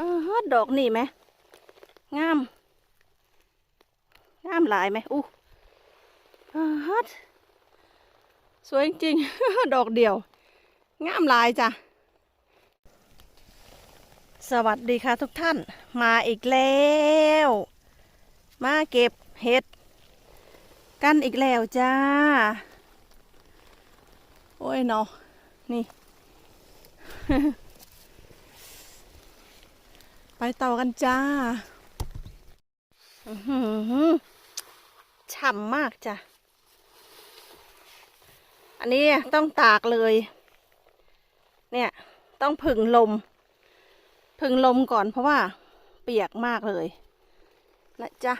ป้าดอกนี่ไหมงาม งามหลายไหมอู้ป้าดสวยจริง ดอกเดียว งามหลายจ้ะ สวัสดีค่ะทุกท่าน มาอีกแล้ว มาเก็บเห็ด กันอีกแล้วจ้า โอ้ยเนาะนี่ ไปต่อกันจ้าอื้อหือฉ่ำมากจ้ะ อันนี้ต้องตากเลย เนี่ย ต้องผึ่งลมผึ่งลมก่อนเพราะว่า เปียกมากเลยนะจ๊ะ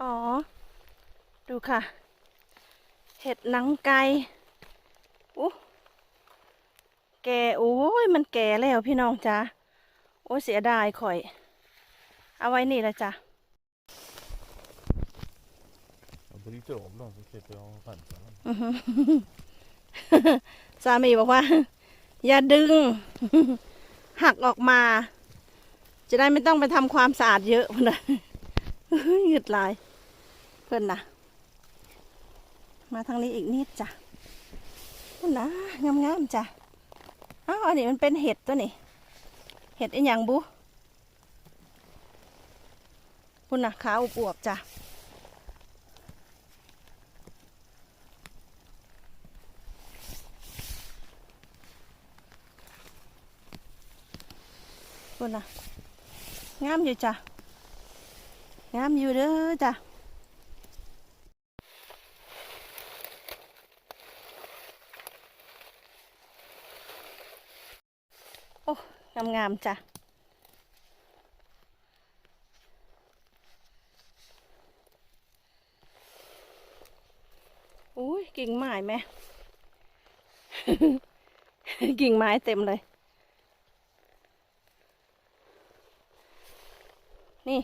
อ๋อ ดูค่ะ เห็ดหนังไก่อู้ แก่โอ้ยมันแก่แล้วพี่น้องจ้าโอ้ยเสียดายข่อย เอาไว้นี่ละจ้ะ Jag bryter av dem så klipper jag chanserna. สามีบอกว่า อย่าดึง หักออกมา จะได้ไม่ต้องไปทำความสะอาดเยอะพุ่นนะเฮ้ยหยุดลาย เพื่อนนะมาทางนี้อีกนิดจ้ะพุ่นนะงามๆจ้ะ อ้าวอันนี้มันเป็นเห็ดตัวนี่เห็ดอ้หยังบุพุ่นะขาวอวบๆจ้ะพุ่นนะงามอยู่จ้ะงามอยู่เด้อจ้ะ โอ้ งามงามๆจ้ะอุ้ยกิ่งไม้ไหมกิ่งไม้เต็มเลย นี่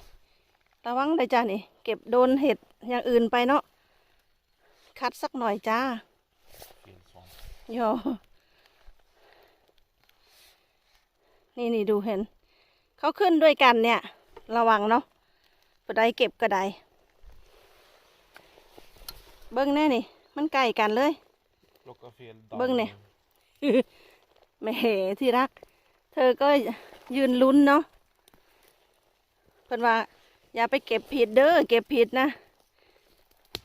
ระวังเลยจ้านี่ เก็บโดนเห็ดอย่างอื่นไปเนาะคัดสักหน่อยจ้า Fel sån. โย นี่นี่ดูเห็น เขาขึ้นด้วยกันเนี่ย ระวังเนาะปไดเก็บกระไดเบิ้งแน่นี่ มันใกล้กันเลย Plocka fel Bưng damm. nè. แหม่ที่รัก เธอก็ยืนลุ้นเนาะเพิ่นว่า อย่าไปเก็บผิดเด้อเก็บผิดนะ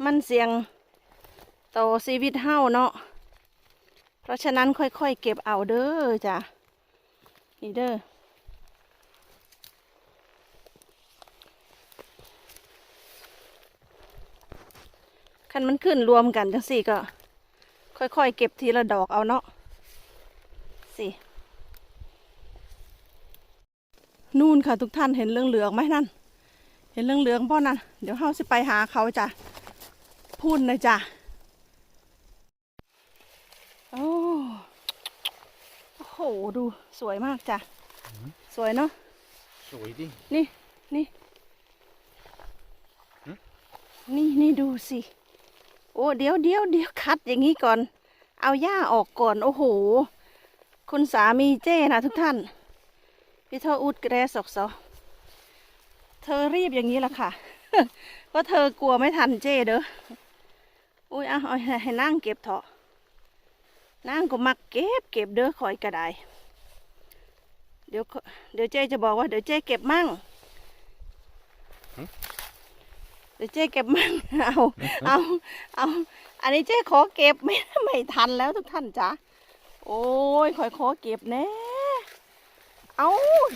มันเสี่ยงต่อชีวิตเฮาเนาะเพราะฉะนั้นค่อยๆเก็บเอาเด้อจ้ะ นี่เด้อคันมันขึ้นรวมกันจังสี่ก็ ค่อยๆ เก็บทีละดอกเอาเนาะสินู่นค่ะทุกท่านเห็นเรื่องเหลืองไหมนั่น เห็นเรื่องเหลืองๆพ่อนั่น เดี๋ยวเฮาสิไปหาเขาจ้ะพูดเลยจ้ะโอ้ หดูสวยมากจ้ะ สวยเนาะ Soj di. นี่ นี่หึนี่นี่ดูสิ โอ้เดี๋ยวเดี๋ยวเดี๋ยวคัดอย่างนี้ก่อน เอาหญ้าออกก่อน โอ้โห คุณสามีเจ้นะทุกท่าน พี่เธออุดแกรสอกซอเธอรีบอย่างนี้ละค่ะ ก็เธอกลัวไม่ทันเจ้เด้อ อุ้ยเอาเอาให้ให้นั่งเก็บเถอะ นั่งก็มักเก็บเก็บเด้อคอยกระไดเดี๋ยวขอเดี๋ยวเจ๊จะบอกว่าเดี๋ยวเจ๊เก็บมั่งเดี๋ยวเจ๊เก็บมั่งเอาเอาเอาอันนี้เจ๊ขอเก็บไม่ไม่ทันแล้วทุกท่านจ้ะโอ้ยคอยขอเก็บแน่เอา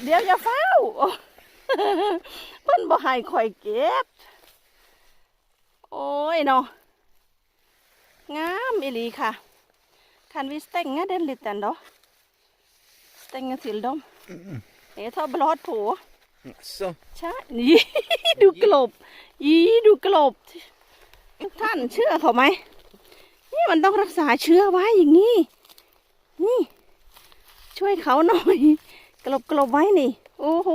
เดี๋ยวอย่าเฝ้าโอ้เพิ่นบ่ให้คอยเก็บ โอ้ยเนาะงามอีหลีค่ะ Kan vi stänga den lite då? Stänga till dem. Det tar blad på. Så. ใช่นี่ดูกลบยีดูกลบทุกท่านเชื่อเขาไหม นี่มันต้องรักษาเชื้อไว้อย่างนี้ นี่ ช่วยเขาหน่อย กลบกลบไว้นี่ โอ้โห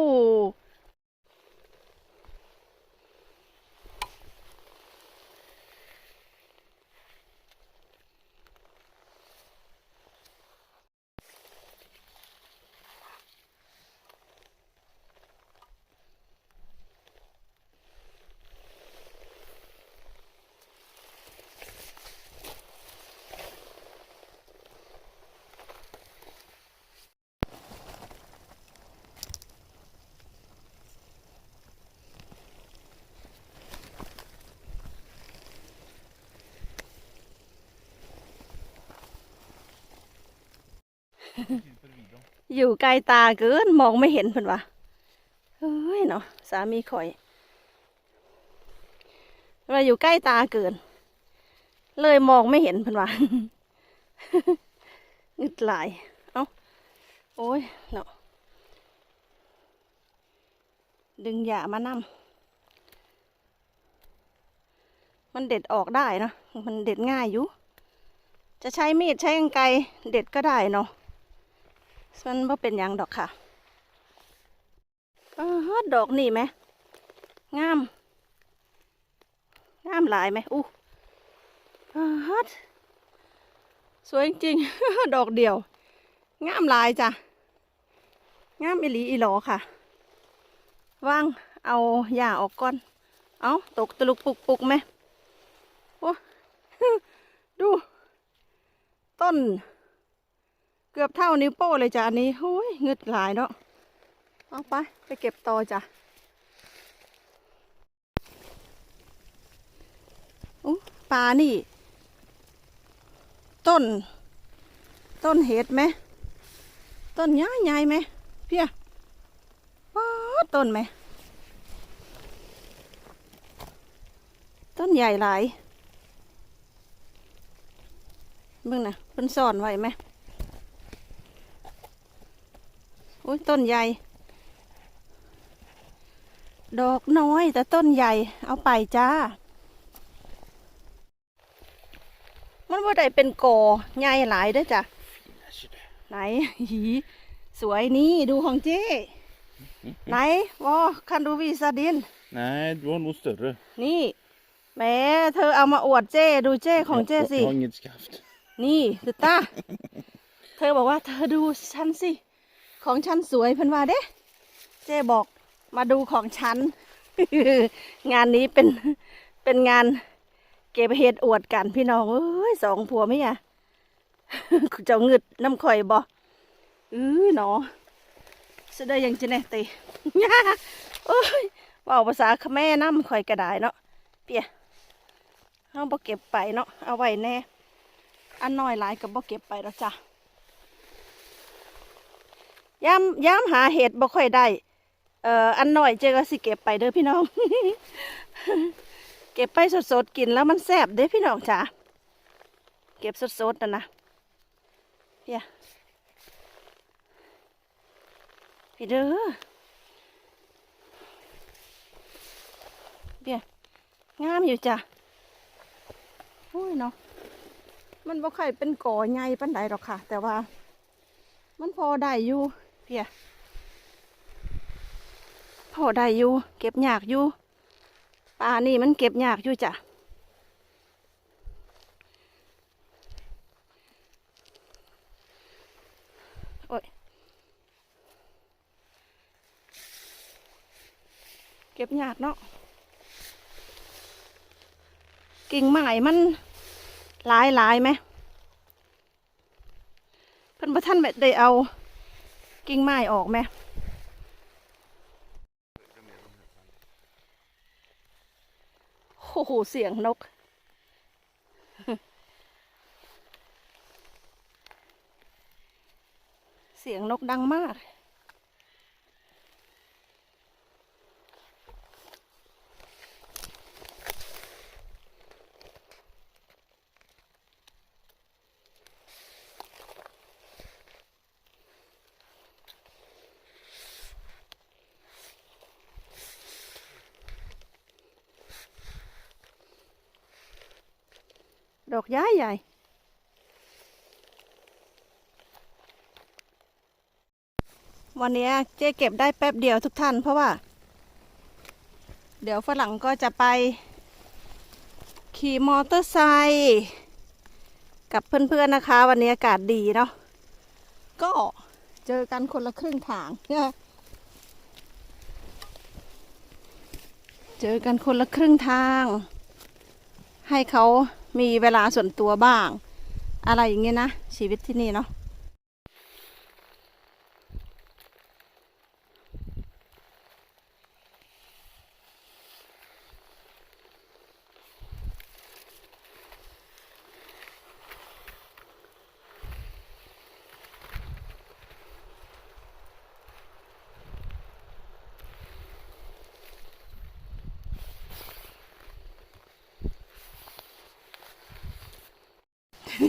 อยู่ไกลตาเกินมองไม่เห็นเพิ่นว่าเฮ้ยเนาะสามีข่อยเราอยู่ใกล้ตาเกิน เลยมองไม่เห็นเพิ่นว่างึดหลาย เอ้า โอ้ยเนาะดึงหยามานำมันเด็ดออกได้เนะ มันเด็ดง่ายอยู่ จะใช้มีดใช้กรรไกรเด็ดก็ได้เนาะ มันบ่เป็นยังดอกค่ะเออดอกนี่ไหม งาม งามหลายไหมอู้ฮัดสวยจริง ดอกเดียว งามหลายจ้ะ งามอีหลีอีหลอค่ะ ว่าง เอาหญ้าออกก่อน เอาตกตลุกปุกปุกไหมโอ้ดู ต้น กือบเท่านิ้วโป้เลยจ้ะอันนี้โอ้ยเงึดหลายเนาะเอาไปไปเก็บต่อจ้ะอู้ปลานี่ ต้น ต้นเห็ดไหมต้นใหญ่ใหญ่ไหมเพียว้าต้นไหมต้นใหญ่หลายเบิ่งนะเพิ่นซ่อนไว้ไหม อุ้ยต้นใหญ่ ดอกน้อยแต่ต้นใหญ่ เอาไปจ้า มันว่าได้เป็นกอใหญ่หลายเด้วยจ้ะ ไหนหีสวยนี่ดูของเจ้ไหนวอคันดูวีซาดิน Nej, du har nog större. นี่แหม่เธอเอามาอวดเจ้ดูเจ้ของเจ้สิ Jag har inget skaft. นี่ดูตาเธอบอกว่าเธอดูฉันสิ ของฉันสวยเพิ่นว่าเด้เจ๊บอกมาดูของฉัน งานนี้เป็นเป็นงานเก็บเห็ดอวดกันพี่น้องเอ้ยสองผัวไม่อะเจ้าเงึดน้ำข่อยบ่อื้อหนอเสดยังจะแน่ตีโอ้ยว่าภาษาขแม่น้ำข่อยกระดายเนาะเปียเอาบ่เก็บไปเนาะเอาไว้แน่อันน้อยหลายกับบ่เก็บไปแล้วจ้ะ ย้ำย้ำหาเห็ดบ่ค่อยได้ เอ่ออันหน้อยเจอก็สิเก็บไปเด้อพี่น้อง เก็บไปสดๆกินแล้วมันแซ่บเด้อพี่น้องจ้ะเก็บสดๆนะนะเพี่ยพี่เด้อเพี่ยงามอยู่จ้ะโอ้ยเนาะมันบ่ค่อยเป็นก่อใหญ่ปานใดหรอกค่ะ แต่ว่า มันพอได้อยู่ เพียพอได้อยู่ เก็บยากอยู่ปลานี่มันเก็บยากอยู่จ้ะโอ้ยเก็บยากเนาะกิ่งไม้มันหลายหลายไหมเพิ่นบ่ท่านแบบได้เอา กิ่งไม้ออกไหมโอ้โห เสียงนก เสียงนกดังมาก อกย้ายใหญ่วันนี้เจ๊เก็บได้แป๊บเดียวทุกท่านเพราะว่า เดี๋ยวฝรั่งก็จะไป ขี่มอเตอร์ไซค์กับเพื่อนๆนะคะ วันนี้อากาศดีเนาะก็เจอกันคนละครึ่งทางเนี่ยเจอกันคนละครึ่งทาง ให้เขา มีเวลาส่วนตัวบ้าง อะไรอย่างเงี้ยนะชีวิตที่นี่เนาะ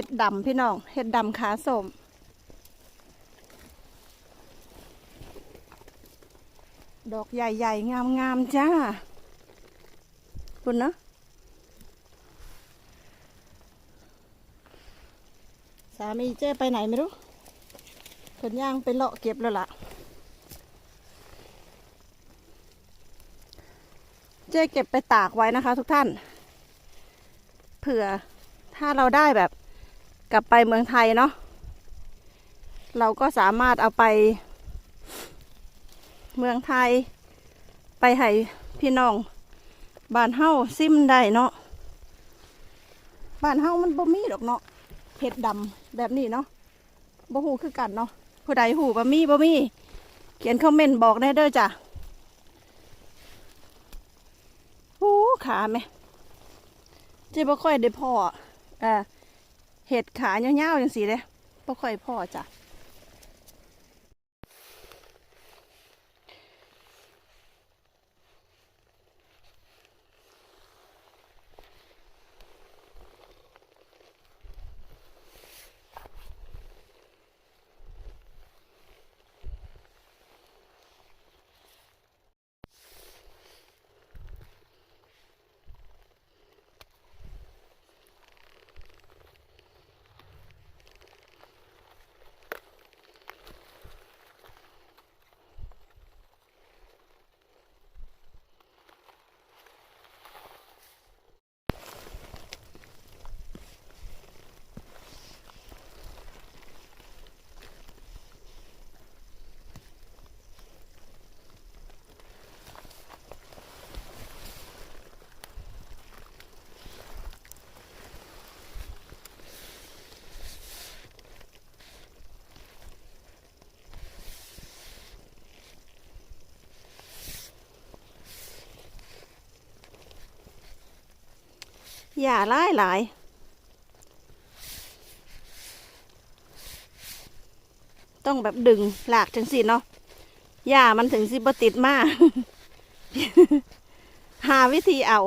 ห็ดดำพี่น้อง เห็ดดำขาสมดอกใหญ่ๆ งามๆ จ้า คุณเนาะสามีเจ้ไปไหนไม่รู้เพิ่นย่างไปเลาะเก็บแล้วล่ะ เจ้เก็บไปตากไว้นะคะทุกท่าน เผื่อถ้าเราได้แบบ กลับไปเมืองไทยเนาะเราก็สามารถเอาไป เมืองไทย ไปให้พี่น้องบ้านเฮาซิมได้เนาะบ้านเฮามันบ่มีดอกเนาะเห็ดดำแบบนี้เนาะบ่ฮู้คือกันเนาะผู้ใดฮู้บ่มีบ่มี เขียนคอมเมนต์บอกได้เด้อจ้ะโอ้ขาแม่เจ๊บ่ค่อยได้พ่ออ่อ เห็ดขายาวๆจังสีเลยบ่ค่อยพ่อจ้ะ อย่าหลายหลายต้องแบบดึงหลากจังสิเนาะหญ้ามันถึงสิบติดมาก หาวิธีเอา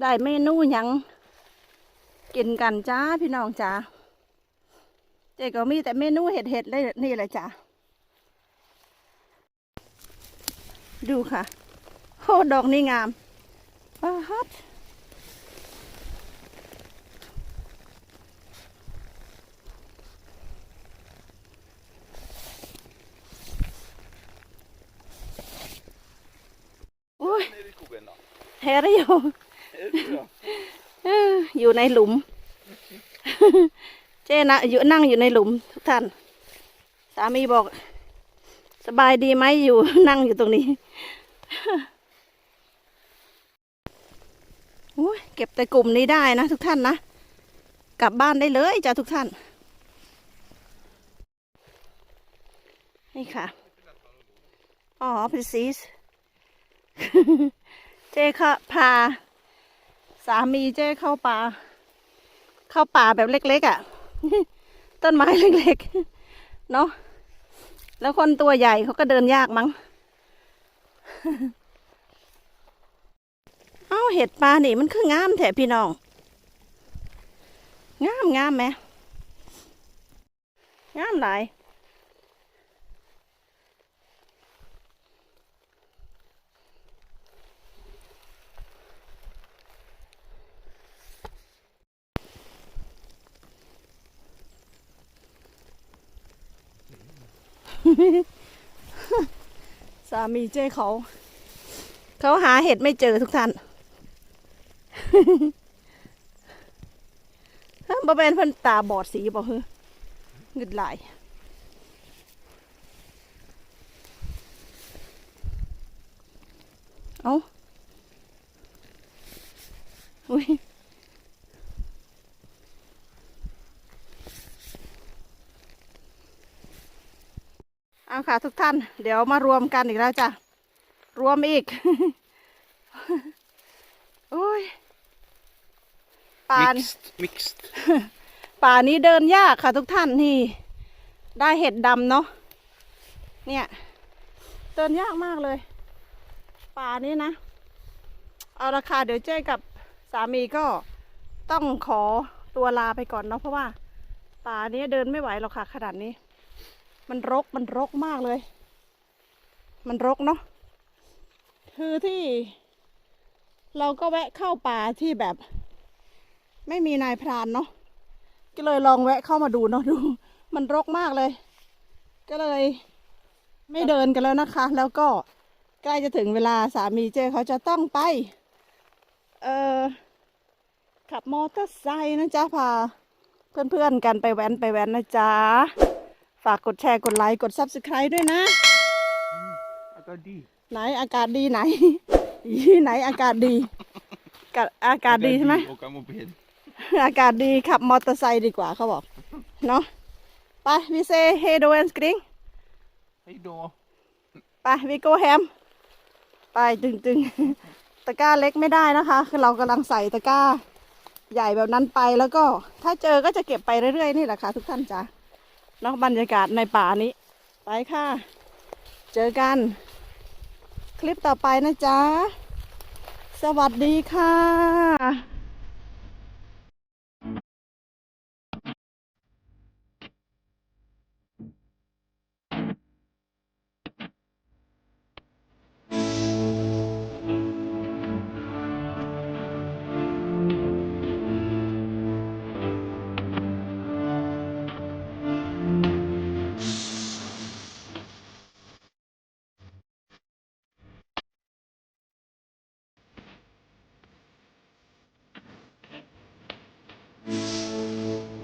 ได้เมนูหยังกินกันจ้าพี่น้องจ้าเจ๊ก็มีแต่เมนูเห็ดเห็ดๆเลยนี่แหละจ้าดูค่ะโอ้ดอกนี่งามว้าฮัดอุ้ย Nere i skogen då? เฮริโอเอออยู่ในหลุม เจ๊นะอยู่นั่งอยู่ในหลุม ทุกท่าน สามีบอก สบายดีไหมอยู่นั่งอยู่ตรงนี้โอ้ยเก็บแต่กลุ่มนี้ได้นะทุกท่านนะ กลับบ้านได้เลยจ้าทุกท่าน นี่ค่ะ อ๋อ precis เจ๊ค่ะพา สามีเจ๊เข้าป่า เข้าป่าแบบเล็กๆอะ่ะ ต้นไม้เล็กๆ เนาะแล้วคนตัวใหญ่เขาก็เดินยากมั้ง เอ้าเห็ดปลานี่มันคืองามแถพี่น้อง งามงามไหมงามหลาย สามีเจ้เขา เขาหาเห็ดไม่เจอทุกท่านบ่เป็นเพิ่นตาบอดสีบ่เฮ้งึดหลายเอาอุ้ย เอาค่ะทุกท่าน เดี๋ยวมารวมกันอีกแล้วจ้ะ รวมอีก โอ้ยปาน Mixed, mixed. ป่านี้เดินยากค่ะทุกท่านนี่ ได้เห็ดดำเนาะเนี่ย เดินยากมากเลย ป่านี้นะ เอาราคาเดี๋ยวเจ้กับสามีก็ต้องขอตัวลาไปก่อนเนาะเพราะว่า ป่านี้เดินไม่ไหวหรอกค่ะขนาดนี้ มันรกมันรกมากเลย มันรกเนาะคือที่ เราก็แวะเข้าป่าที่แบบ ไม่มีนายพรานเนาะก็เลยลองแวะเข้ามาดูเนาะดู มันรกมากเลย ก็เลย ไม่เดินกันแล้วนะคะ แล้วก็ใกล้จะถึงเวลาสามีเจเขาจะต้องไป เอ่อขับมอเตอร์ไซค์นะจ๊ะพาเพื่อนๆกันไปแว้นไปแว้นนะจ๊ะ ฝากกดแชร์กดไลค์กด subscribe ด้วยนะ Agadi. ไหนอากาศดีไหนอีไหนอากาศดีกะอากาศดีใช่ไหม Åka moped. อากาศดีขับมอเตอร์ไซค์ดีกว่าเขาบอก เนาะไปวิเซเฮโดเอนสกริง Hej då. ไปวิโกแฮม ไปจึงจึงๆ ตะกร้าเล็กไม่ได้นะคะ คือเรากำลังใส่ตะกร้า ใหญ่แบบนั้นไปแล้วก็ ถ้าเจอก็จะเก็บไปเรื่อยๆ นี่แหละค่ะทุกท่านจ้ะ เนาะบรรยากาศในป่านี้ ไปค่ะ เจอกัน คลิปต่อไปนะจ๊ะ สวัสดีค่ะ